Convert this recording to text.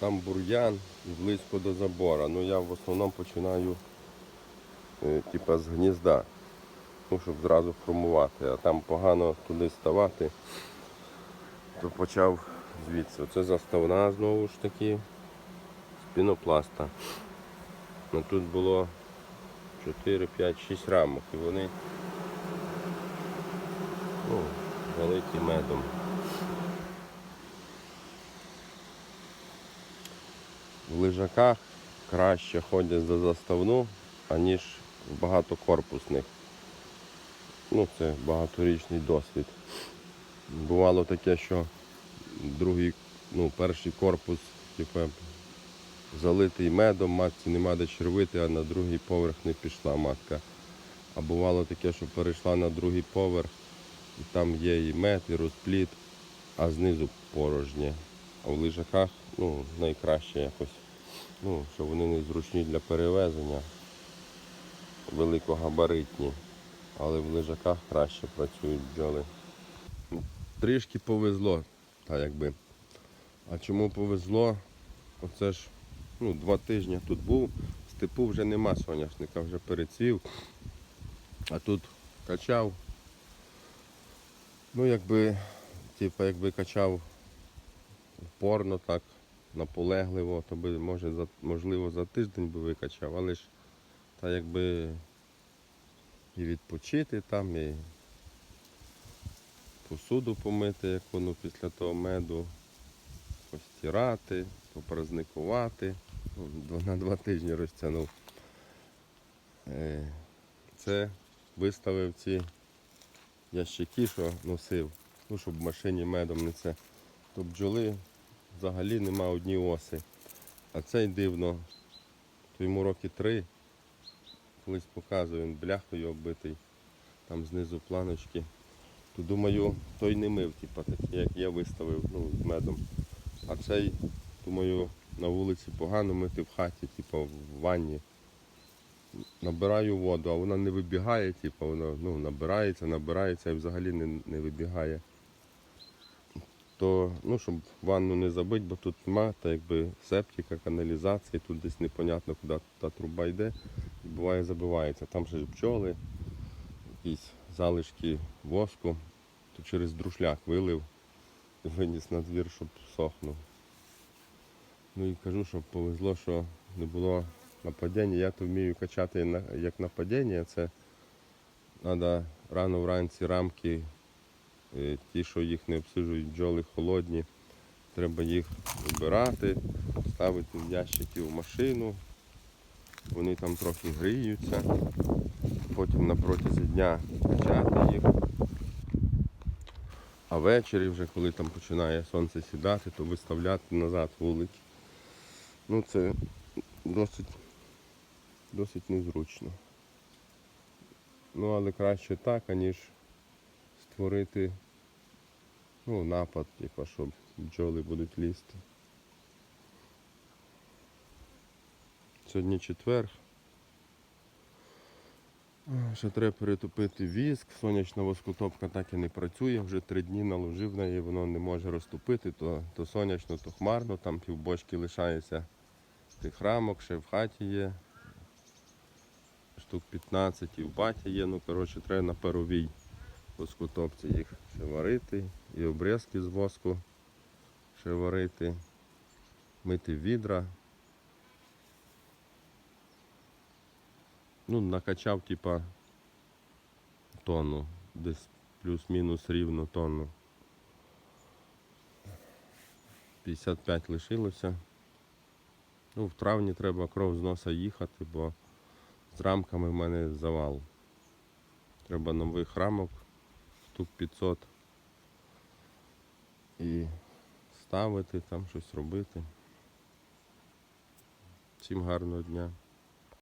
там бур'ян близько до забора. Ну я в основному починаю е, типа з гнізда, ну, щоб зразу формувати, а там погано туди ставати, то почав звідси. Це заставна знову ж таки з пінопласта. Ну, тут було 4, 5, 6 рамок і вони ну, залиті медом. Лежаках краще ходять за заставну, аніж в багатокорпусних. Ну, це багаторічний досвід. Бувало таке, що другий, ну, перший корпус, типу, залитий медом, матці нема де червити, а на другий поверх не пішла матка. А бувало таке, що перейшла на другий поверх, і там є і мед, і розпліт, а знизу порожнє. А в лежаках ну, найкраще якось, ну, що вони не зручні для перевезення, великогабаритні, але в лежаках краще працюють бджоли. Трішки повезло, так якби. А чому повезло? Оце ж ну, два тижні тут був, степу вже нема соняшника, вже перецвів. А тут качав. Ну, якби, типу, якби качав упорно так, наполегливо, то би, може, за, можливо, за тиждень би викачав, але ж та якби і відпочити там, і посуду помити, як воно після того меду, постирати, попразникувати. Ну, На два тижні розтягнув. Е, Це виставив ці ящики, що носив, ну, щоб в машині медом не це. То бджоли взагалі нема одні оси. А цей дивно, то йому роки три. Колись показував, він бляхою оббитий, там знизу планочки. То думаю, той не мив, типу, такий, як я виставив ну, з медом. А цей, думаю, на вулиці погано мити в хаті, типу, в ванні. Набираю воду, а вона не вибігає, типу, вона ну, набирається, набирається і взагалі не, не вибігає. То, ну, щоб ванну не забити, бо тут нема, та якби септика, каналізація, тут десь непонятно, куди та труба йде. Буває забивається. Там ще бджоли, якісь залишки воску, то через друшляк вилив і виніс на двір, щоб сохнув. Ну і кажу, що повезло, що не було нападіння. Я то вмію качати як нападіння. Це треба рано вранці рамки, ті, що їх не обсижують бджоли холодні. Треба їх вибирати, ставити в ящики в машину. Вони там трохи гріються. Потім на протязі дня качати їх. А ввечері, вже коли там починає сонце сідати, то виставляти назад вулики. Ну це досить, досить незручно. Ну, але краще так, аніж створити ну, напад, типу, щоб бджоли будуть лізти. Сьогодні четвер. Ще треба перетопити віск, сонячна воскотопка так і не працює, вже три дні наложив на неї, воно не може розтопити, то, то сонячно, то хмарно, там півбочки лишається. Тих рамок, ще в хаті є. Штук 15 і в баті є, ну коротше треба на паровій воскотопці їх ще варити, і обрізки з воску ще варити, мити відра. Ну, накачав, типа, тонну, десь плюс-мінус рівно тонну. 55 лишилося. Ну, в травні треба кров з носа їхати, бо з рамками в мене завал. Треба нових рамок, штук 500 і ставити, там щось робити. Всім гарного дня.